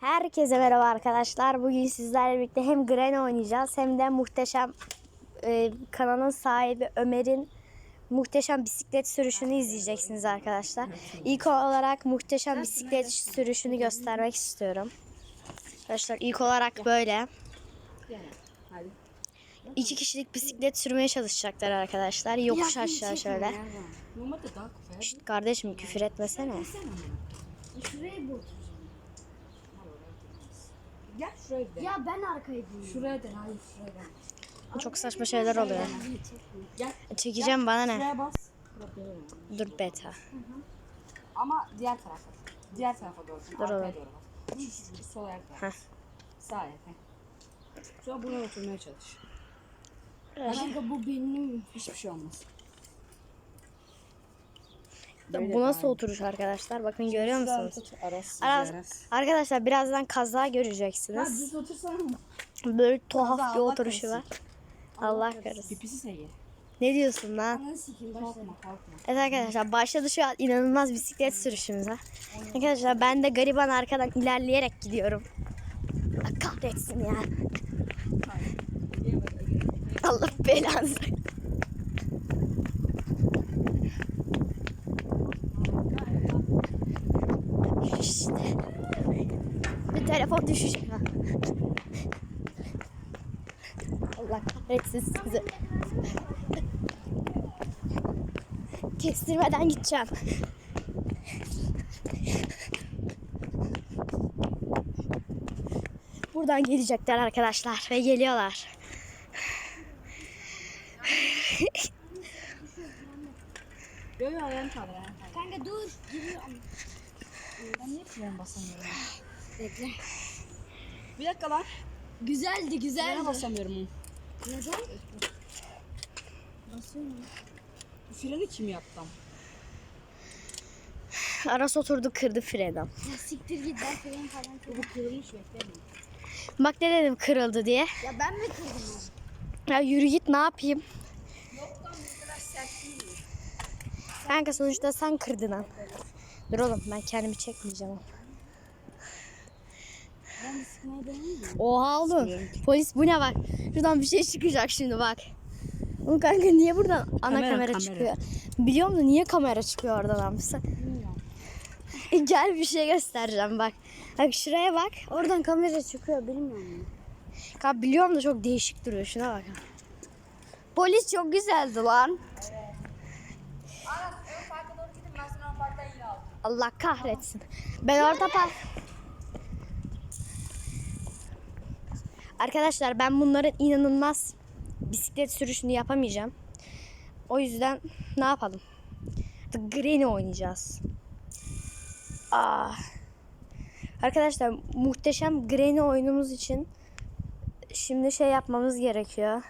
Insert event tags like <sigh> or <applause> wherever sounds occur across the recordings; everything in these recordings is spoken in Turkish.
Herkese merhaba arkadaşlar. Bugün sizlerle birlikte hem Gren oynayacağız hem de muhteşem e, kanalın sahibi Ömer'in muhteşem bisiklet sürüşünü izleyeceksiniz arkadaşlar. İlk olarak muhteşem bisiklet sürüşünü göstermek istiyorum. Arkadaşlar ilk olarak böyle. İki kişilik bisiklet sürmeye çalışacaklar arkadaşlar. Yokuş aşağı şöyle. Şşt, kardeşim küfür etmesene. Şuraya. Gel şuraya gidelim. Ya ben arkaya dönüyorum. Şuraya dön. Hayır şuraya dön. Çok saçma şeyler oluyor. Gel. Çekeceğim bana ne? Şuraya bas. Dur beta. Ama diğer tarafa. Diğer tarafa doğru. Dur Arkaya oğlum. doğru bas. Şu- şu Sol ayak. Heh. Sağ ayak. heh. Sonra buraya oturmaya çalış. Kanka bu benim. Hiçbir şey olmaz. Bu nasıl oturuş arkadaşlar? Bakın görüyor musunuz? Aras. Arkadaşlar birazdan kaza Ya göreceksiniz. düz otursana. Böyle tuhaf Kaza, bir Allah oturuşu korusun. var. Allah korusun. Pipisi seyi. Ne diyorsun lan? Evet arkadaşlar başladı şu an inanılmaz bisiklet sürüşümüze. Arkadaşlar ben de gariban arkadan ilerleyerek gidiyorum. Allah kahretsin ya. Allah belanı. Telefon düşecek ha. Allah kahretsin sizi. Kestirmeden gideceğim. Buradan gelecekler arkadaşlar ve geliyorlar. Yo yo ayağını kaldır. Kanka dur. Giriyorum. Ben niye frene basamıyorum? Bekle. Bir dakika lan. Güzeldi güzeldi. basamıyorum. Neden? Basıyorum. Bu freni kim yaptı? Aras oturdu kırdı freni. Ya siktir git ben fren falan kırdım. Bu kırılmış beklemiyorum. Bak ne dedim kırıldı diye. Ya ben mi kırdım? Ya yürü git ne yapayım? Kanka sonuçta sen kırdın ha. Dur oğlum ben kendimi çekmeyeceğim. Ben sıkmaya deneyim mi? Oha oğlum. Polis bu ne bak. Şuradan bir şey çıkacak şimdi bak. Oğlum kanka niye buradan ana kamera, Kamera, kamera. çıkıyor? Biliyor musun niye kamera çıkıyor oradan Bilmiyorum. <laughs> Gel bir şey göstereceğim bak. Bak şuraya bak. Oradan kamera çıkıyor bilmiyorum. Kanka biliyorum da çok değişik duruyor. Şuna bak. Polis çok güzeldi lan. Allah kahretsin. Ben orta park... Arkadaşlar ben bunların inanılmaz bisiklet sürüşünü yapamayacağım. O yüzden ne yapalım? Granny oynayacağız. Aa. Arkadaşlar muhteşem Granny oyunumuz için şimdi şey yapmamız gerekiyor.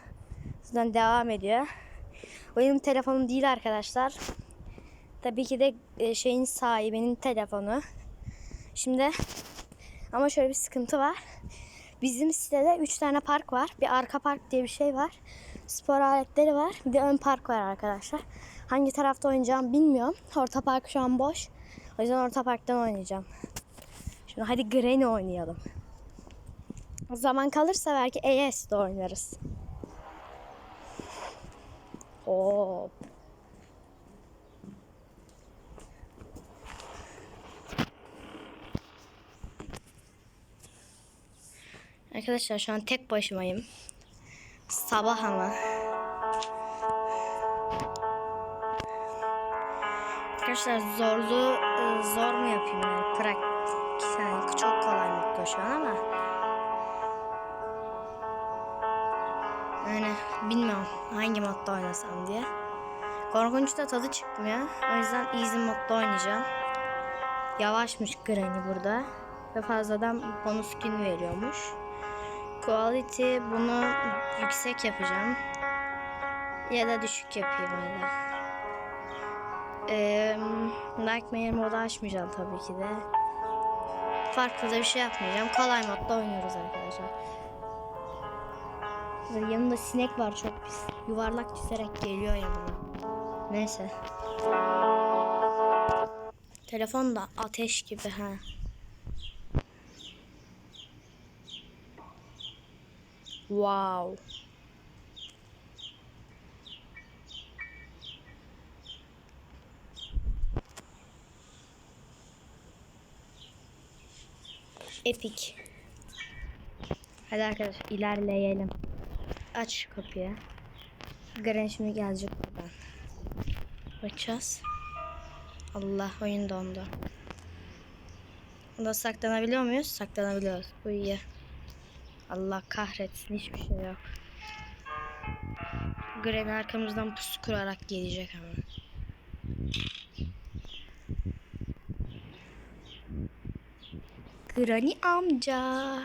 Zaten devam ediyor. Benim telefonum değil arkadaşlar. Tabii ki de e, şeyin sahibinin telefonu. Şimdi ama şöyle bir sıkıntı var. Bizim sitede 3 tane park var. Bir arka park diye bir şey var. Spor aletleri var. Bir de ön park var arkadaşlar. Hangi tarafta oynayacağım bilmiyorum. Orta park şu an boş. O yüzden orta parktan oynayacağım. Şimdi hadi Granny oynayalım. O zaman kalırsa belki ES'de oynarız. Hop. Arkadaşlar şu an tek başımayım. Sabah ama. Arkadaşlar zorlu e, zor mu yapayım yani? Prak yani çok kolay mutlu şu an ama. Yani bilmiyorum hangi modda oynasam diye. Korkunç da tadı çıkmıyor. O yüzden easy modda oynayacağım. Yavaşmış Granny burada. Ve fazladan bonus gün veriyormuş. Quality bunu yüksek yapacağım. Ya da düşük yapayım hadi. Ee, Nightmare modu açmayacağım tabii ki de. Farklı da bir şey yapmayacağım. Kolay modda oynuyoruz arkadaşlar. Böyle yanında sinek var çok pis. Yuvarlak çizerek geliyor yanıma. Neyse. Telefon da ateş gibi ha. Wow. Epic. Hadi arkadaşlar ilerleyelim. Aç kapıyı. Garen şimdi gelecek buradan. Bakacağız. Allah oyun dondu. Bunda saklanabiliyor muyuz? Saklanabiliyoruz. Bu iyi. Allah kahretsin hiçbir şey yok. Gren arkamızdan pusu kurarak gelecek ama. Granny amca.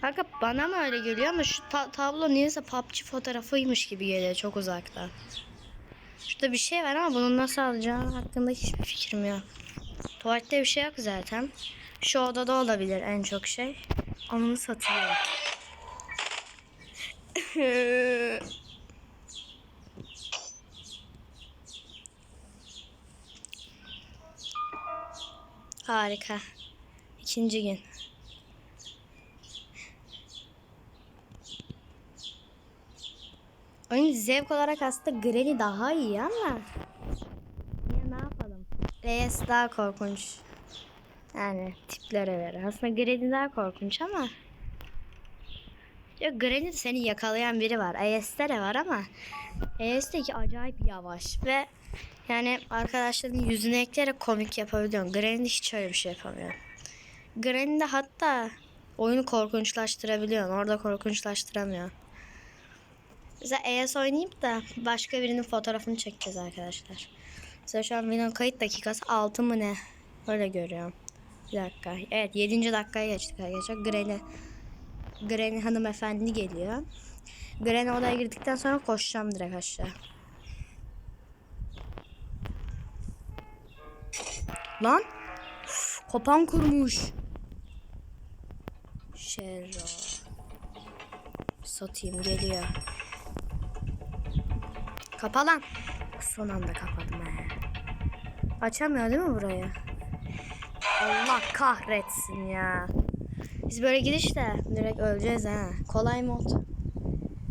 Kanka bana mı öyle geliyor ama şu ta- tablo niyeyse PUBG fotoğrafıymış gibi geliyor çok uzaktan. Şurada bir şey var ama bunu nasıl alacağım hakkında hiçbir fikrim yok. Tuvalette bir şey yok zaten. Şu odada olabilir en çok şey. Onu satıyor. <laughs> Harika. İkinci gün. Oyun zevk olarak aslında Granny daha iyi ama ya ne yapalım? Reyes daha korkunç. Yani tiplere göre. Aslında Granny daha korkunç ama Yok Granny seni yakalayan biri var. Ayes'te de var ama Ayes'teki acayip yavaş ve yani arkadaşların yüzüne ekleyerek komik yapabiliyorsun. Granny'de hiç öyle bir şey yapamıyor. Granny'de hatta oyunu korkunçlaştırabiliyorsun. Orada korkunçlaştıramıyor. Mesela ES oynayıp da başka birinin fotoğrafını çekeceğiz arkadaşlar. Mesela şu an video kayıt dakikası 6 mı ne? Öyle görüyorum. Bir dakika. Evet 7. dakikaya geçtik arkadaşlar. Granny, Granny hanımefendi geliyor. Granny odaya girdikten sonra koşacağım direkt aşağı. Lan! Uf, kopan kurmuş. Şerro. Satayım geliyor. Kapa lan. Son anda kapadım he. Açamıyor değil mi burayı? Allah kahretsin ya. Biz böyle gidişte direkt öleceğiz ha. Kolay mod.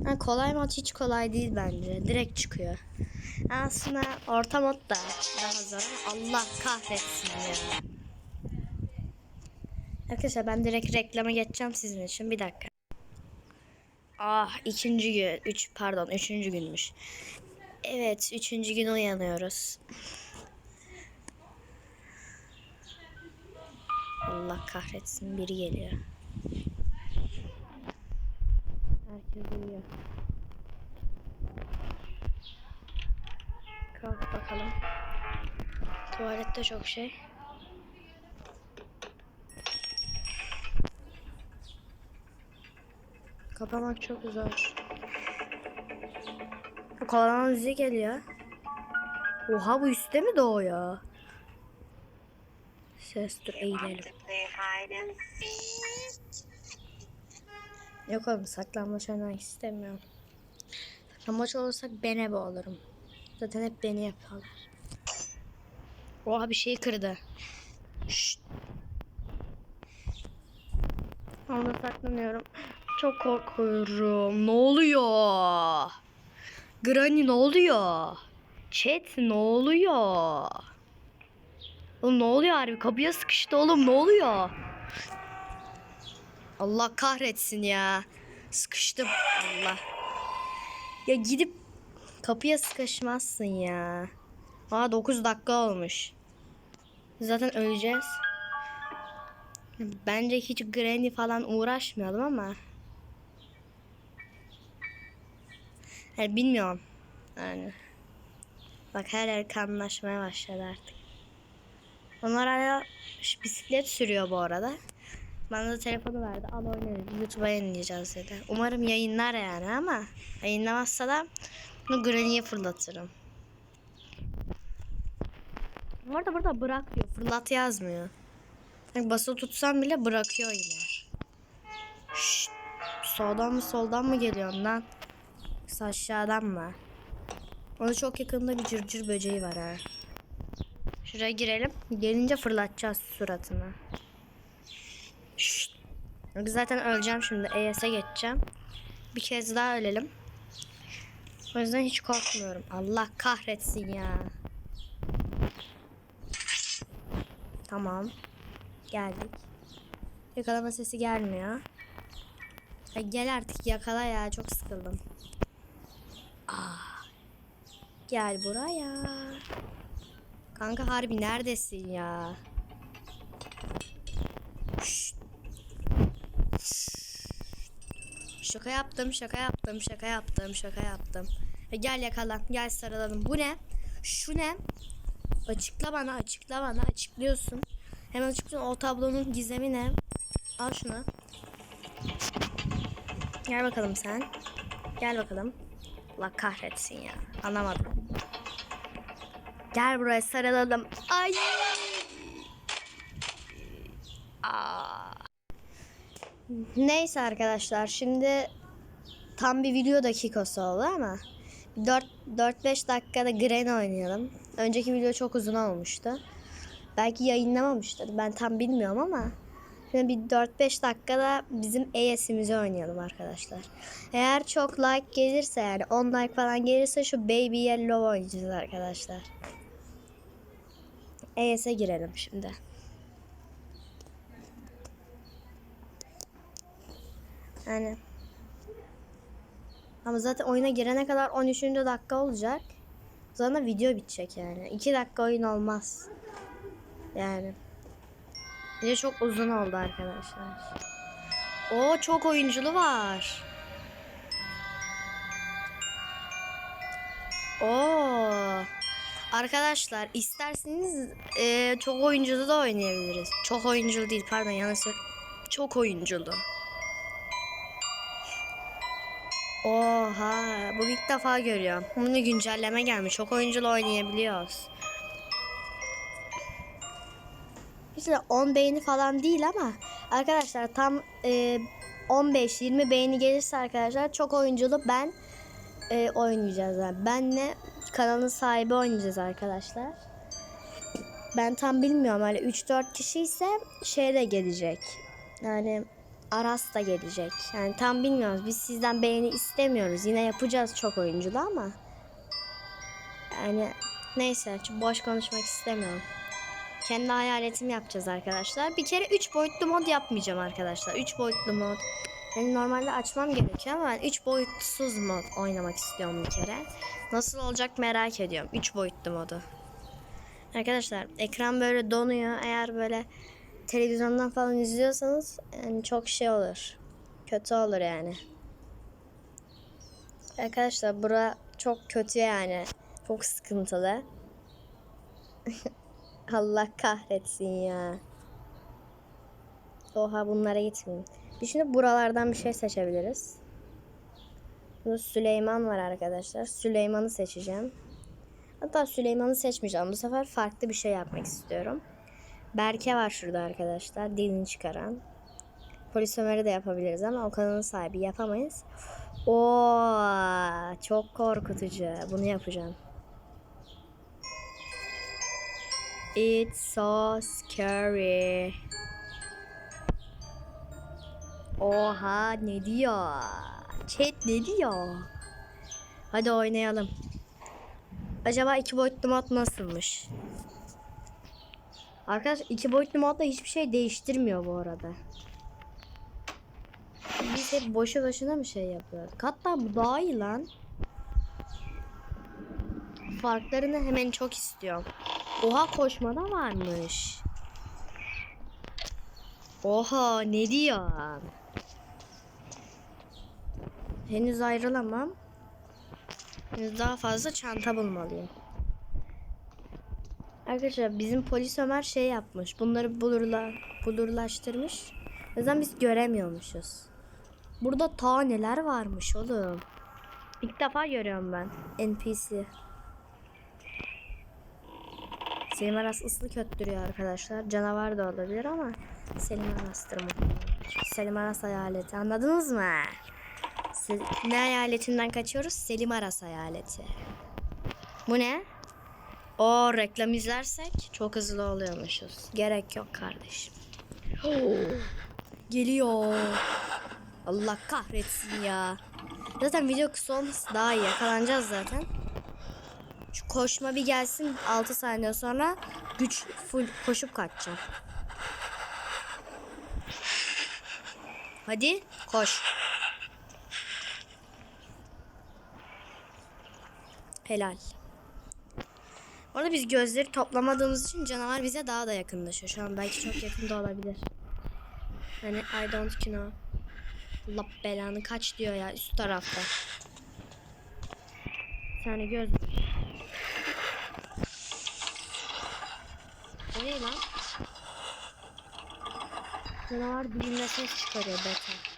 Ha, kolay mod hiç kolay değil bence. Direkt çıkıyor. Aslında orta mod da daha zor ama Allah kahretsin ya. Arkadaşlar ben direkt reklama geçeceğim sizin için. Bir dakika. Ah ikinci gün. Üç, pardon üçüncü günmüş. Evet üçüncü gün uyanıyoruz. Allah kahretsin biri geliyor. Herkes uyuyor. Kalk bakalım. Tuvalette çok şey. Kapamak çok zor. Kovalama müziği geliyor. Oha bu üstte mi doğuyor? Ses dur eğilelim. Yok oğlum saklanmaç oynamak istemiyorum. Saklanmaç olursak ben ebe olurum. Zaten hep beni yapıyorlar. Oha bir şey kırdı. Şşt. Orada saklanıyorum. Çok korkuyorum. Ne oluyor? Granny ne oluyor? Chat ne oluyor? Oğlum ne oluyor harbi? Kapıya sıkıştı oğlum ne oluyor? Allah kahretsin ya. Sıkıştım. Allah. Ya gidip kapıya sıkışmazsın ya. Aa 9 dakika olmuş. Zaten öleceğiz. Bence hiç Granny falan uğraşmayalım ama. Yani bilmiyorum. Yani. Bak her yer kanlaşmaya başladı artık. Onlar hala bisiklet sürüyor bu arada. Bana da telefonu verdi. Al oynayalım. YouTube'a yayınlayacağız dedi. Umarım yayınlar yani ama yayınlamazsa da bunu Granny'ye fırlatırım. Bu arada burada bırak diyor. Fırlat yazmıyor. Yani basılı tutsam bile bırakıyor yine. Şşt, soldan mı soldan mı geliyorsun lan? Yoksa aşağıdan mı? Onun çok yakında bir cırcır böceği var ha. Şuraya girelim. Gelince fırlatacağız suratını. Şşt. Zaten öleceğim şimdi. ES'e geçeceğim. Bir kez daha ölelim. O yüzden hiç korkmuyorum. Allah kahretsin ya. Tamam. Geldik. Yakalama sesi gelmiyor. Ay gel artık yakala ya. Çok sıkıldım. Ah. Gel buraya. Kanka harbi neredesin ya? Şaka yaptım, şaka yaptım, şaka yaptım, şaka yaptım. E gel yakala, gel sarılalım. Bu ne? Şu ne? Açıkla bana, açıkla bana, açıklıyorsun. Hemen açıklıyorsun. O tablonun gizemi ne? Al şunu. Gel bakalım sen. Gel bakalım. Allah kahretsin ya. Anlamadım. Gel buraya sarılalım. Ay. Aa. Neyse arkadaşlar şimdi tam bir video dakikası oldu ama 4-5 dakikada Gren oynayalım. Önceki video çok uzun olmuştu. Belki yayınlamamıştır. Ben tam bilmiyorum ama şimdi bir 4-5 dakikada bizim AS'imizi oynayalım arkadaşlar. Eğer çok like gelirse yani 10 like falan gelirse şu Baby Yellow oynayacağız arkadaşlar. AS'e girelim şimdi. Yani ama zaten oyuna girene kadar 13. dakika olacak. Sonra video bitecek yani. 2 dakika oyun olmaz. Yani. Bir de çok uzun oldu arkadaşlar. O çok oyunculu var. Oo. Arkadaşlar isterseniz e, çok oyunculu da oynayabiliriz. Çok oyunculu değil pardon yanlış. Çok oyunculu. Oha bu ilk defa görüyorum. Bunu güncelleme gelmiş. Çok oyunculu oynayabiliyoruz. İşte 10 beğeni falan değil ama arkadaşlar tam e, 15-20 beğeni gelirse arkadaşlar çok oyunculu ben e, oynayacağız. Yani. Benle kanalın sahibi oynayacağız arkadaşlar. Ben tam bilmiyorum öyle 3-4 kişi ise şey de gelecek. Yani Aras da gelecek. Yani tam bilmiyoruz. Biz sizden beğeni istemiyoruz. Yine yapacağız çok oyunculu ama. Yani neyse boş konuşmak istemiyorum. Kendi hayaletimi yapacağız arkadaşlar. Bir kere 3 boyutlu mod yapmayacağım arkadaşlar. 3 boyutlu mod. Yani normalde açmam gerekiyor ama ben 3 boyutsuz mod oynamak istiyorum bir kere. Nasıl olacak merak ediyorum. 3 boyutlu modu. Arkadaşlar ekran böyle donuyor. Eğer böyle televizyondan falan izliyorsanız yani çok şey olur. Kötü olur yani. Arkadaşlar bura çok kötü yani. Çok sıkıntılı. <laughs> Allah kahretsin ya. Oha bunlara gitmeyeyim. Biz şimdi buralardan bir şey seçebiliriz. Burada Süleyman var arkadaşlar. Süleyman'ı seçeceğim. Hatta Süleyman'ı seçmeyeceğim. Bu sefer farklı bir şey yapmak istiyorum. Berke var şurada arkadaşlar. Dilini çıkaran. Polis Ömer'i de yapabiliriz ama o kanalın sahibi yapamayız. Oo, çok korkutucu. Bunu yapacağım. It's so scary. Oha ne diyor? Chat ne diyor? Hadi oynayalım. Acaba iki boyutlu mod nasılmış? Arkadaş iki boyutlu modda hiçbir şey değiştirmiyor bu arada. Biz hep boşu boşuna mı şey yapıyoruz? Hatta bu daha iyi lan. Farklarını hemen çok istiyorum. Oha koşma da varmış. Oha ne diyor? Henüz ayrılamam. Henüz daha fazla çanta bulmalıyım. Arkadaşlar bizim polis Ömer şey yapmış. Bunları bulurla, bulurlaştırmış. O yüzden biz göremiyormuşuz. Burada ta neler varmış oğlum. İlk defa görüyorum ben NPC. Selim Aras ıslı köttürüyor arkadaşlar. Canavar da olabilir ama Selim Aras'tır muhtemelen. Selim Aras hayaleti anladınız mı? Se- ne hayaletinden kaçıyoruz? Selim Aras hayaleti. Bu ne? O reklam izlersek çok hızlı oluyormuşuz. Gerek yok kardeşim. Geliyor. Allah kahretsin ya. Zaten video kısa olması daha iyi. Yakalanacağız zaten. Şu koşma bir gelsin 6 saniye sonra güç full koşup kaçacağım. Hadi koş. Helal. Orada biz gözleri toplamadığımız için canavar bize daha da yakınlaşıyor. Şu an belki çok yakında olabilir. Hani I don't know. Allah belanı kaç diyor ya üst tarafta. Tane göz. O ne lan? Canavar bilimle ses çıkarıyor beta.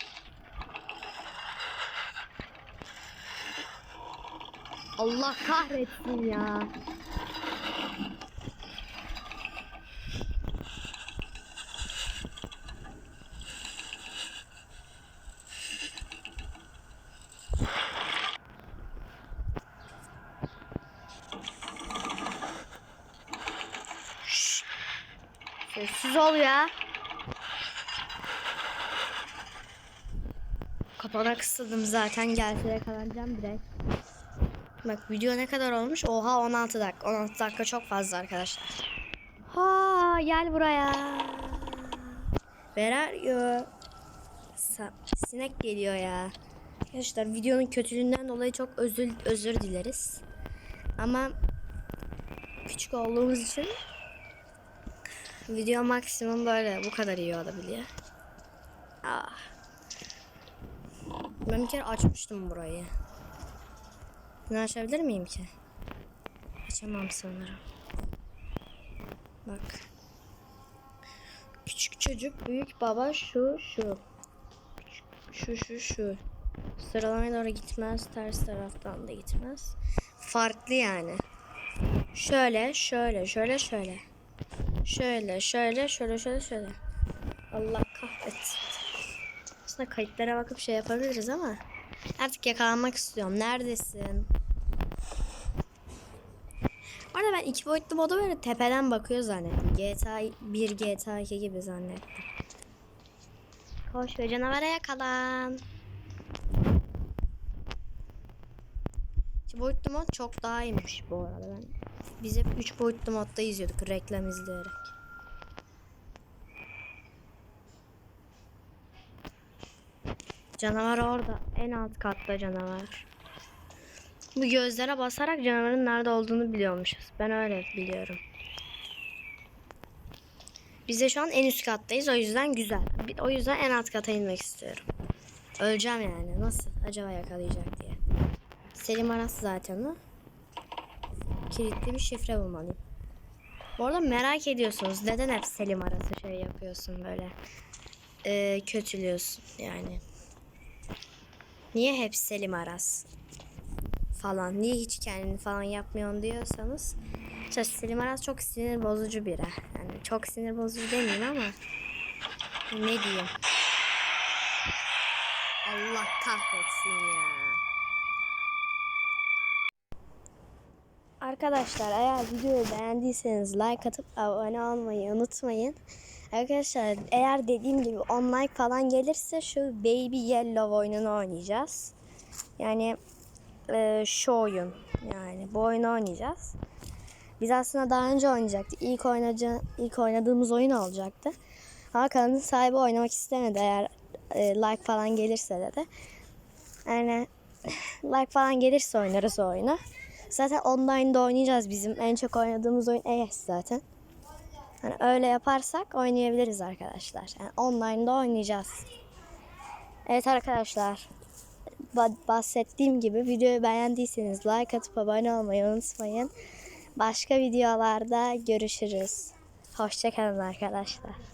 Allah kahretsin ya. Sessiz ol ya. Kapana kısıldım zaten gelse yakalanacağım direkt. Bak video ne kadar olmuş? Oha 16 dakika. 16 dakika çok fazla arkadaşlar. Ha gel buraya. Sa- sinek geliyor ya. Arkadaşlar videonun kötülüğünden dolayı çok özür özür dileriz. Ama küçük olduğumuz için video maksimum böyle bu kadar iyi olabiliyor. Ah. Ben bir kere açmıştım burayı. Bunu açabilir miyim ki? Açamam sanırım. Bak. Küçük çocuk, büyük baba şu şu. Şu şu şu. Sıralamaya doğru gitmez, ters taraftan da gitmez. Farklı yani. Şöyle, şöyle, şöyle, şöyle. Şöyle, şöyle, şöyle, şöyle, şöyle. Allah kahretsin. Aslında kayıtlara bakıp şey yapabiliriz ama artık yakalanmak istiyorum. Neredesin? Orada ben iki boyutlu modu böyle tepeden bakıyor zannettim. GTA 1, GTA 2 gibi zannettim. Koş ve canavara yakalan. İki boyutlu mod çok daha iyiymiş bu arada. Ben, biz hep üç boyutlu modda izliyorduk reklam izleyerek. Canavar orada. En alt katta canavar. Bu gözlere basarak canavarın nerede olduğunu biliyormuşuz. Ben öyle biliyorum. Biz de şu an en üst kattayız. O yüzden güzel. O yüzden en alt kata inmek istiyorum. Öleceğim yani. Nasıl? Acaba yakalayacak diye. Selim Aras zaten o. Kilitli bir şifre bulmalıyım. Bu arada merak ediyorsunuz. Neden hep Selim Aras'ı şey yapıyorsun böyle? Ee, kötülüyorsun yani. Niye hep Selim Aras falan? Niye hiç kendini falan yapmıyorsun diyorsanız işte Selim Aras çok sinir bozucu biri. Yani çok sinir bozucu demeyeyim ama ne diyeyim? Allah kahretsin ya. Arkadaşlar eğer videoyu beğendiyseniz like atıp abone olmayı unutmayın. Arkadaşlar eğer dediğim gibi 10 like falan gelirse şu Baby Yellow oyununu oynayacağız. Yani e, şu oyun yani bu oyunu oynayacağız. Biz aslında daha önce oynayacaktık. İlk, oynaca, ilk oynadığımız oyun olacaktı. Ama kanalın sahibi oynamak istemedi eğer e, like falan gelirse dedi. Yani <laughs> like falan gelirse oynarız o oyunu. Zaten online'da oynayacağız bizim. En çok oynadığımız oyun ES zaten. Hani öyle yaparsak oynayabiliriz arkadaşlar. Yani online'da oynayacağız. Evet arkadaşlar. Ba- bahsettiğim gibi videoyu beğendiyseniz like atıp abone olmayı unutmayın. Başka videolarda görüşürüz. Hoşçakalın arkadaşlar.